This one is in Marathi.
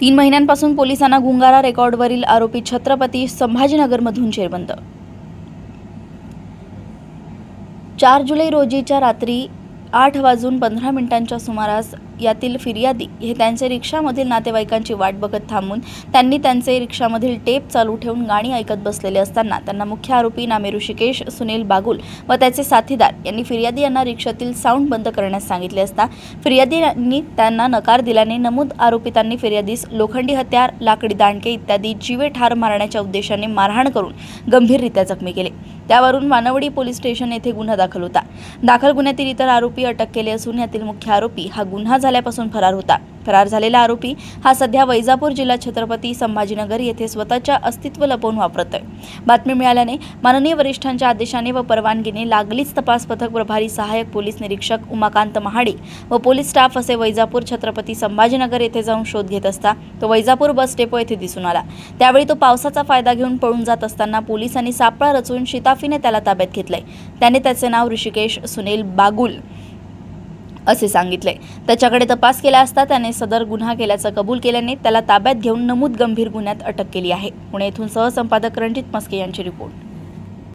तीन महिन्यांपासून पोलिसांना गुंगारा रेकॉर्डवरील आरोपी छत्रपती संभाजीनगरमधून जेरबंद. चार जुलै रोजीच्या रात्री आठ वाजून पंधरा मिनिटांच्या सुमारास यातील फिर्यादी हे त्यांचे रिक्षामधील नातेवाईकांची वाट बघत थांबून त्यांनी त्यांचे रिक्षामधील टेप चालू ठेवून गाणी ऐकत बसलेले असताना त्यांना मुख्य आरोपी नामे ऋषिकेश सुनील बागुल व त्याचे साथीदार यांनी फिर्यादी यांना रिक्षातील साऊंड बंद करण्यास सांगितले असता फिर्यादींनी त्यांना नकार दिल्याने नमूद आरोपितांनी फिर्यादीस लोखंडी हत्यार लाकडी दांडके इत्यादी जीवे ठार मारण्याच्या उद्देशाने मारहाण करून गंभीररित्या जखमी केले. त्यावरून वानवडी पोलीस स्टेशन येथे गुन्हा दाखल होता. दाखल गुन्ह्यातील इतर आरोपी अटक केले असून यातील मुख्य आरोपी हा गुन्हा झाल्यापासून फरार होता. फरार झालेला आरोपी हा सध्या वैजापूर जिल्हा छत्रपती संभाजीनगर येथे स्वतःच्या अस्तित्व लपवून वापरतोय. बातमी मिळाल्याने माननीय वरिष्ठांच्या आदेशाने व परवानगीने लागलीच तपास पथक प्रभारी सहाय्यक पोलीस निरीक्षक उमाकांत महाडिक व पोलीस स्टाफ असे वैजापूर छत्रपती संभाजीनगर येथे जाऊन शोध घेत असता तो वैजापूर बस डेपो येथे दिसून आला. त्यावेळी तो पावसाचा फायदा घेऊन पळून जात असताना पोलिसांनी सापळा रचून शिताफीने त्याला ताब्यात घेतलंय. त्याने त्याचे नाव ऋषिकेश सुनील बागुल. असे सांगितले. त्याच्याकडे तपास केला असता त्याने सदर गुन्हा केल्याचं कबूल केल्याने त्याला ताब्यात घेऊन नमूद गंभीर गुन्ह्यात अटक केली आहे. पुणे येथून सहसंपादक रणजित मस्के यांची रिपोर्ट.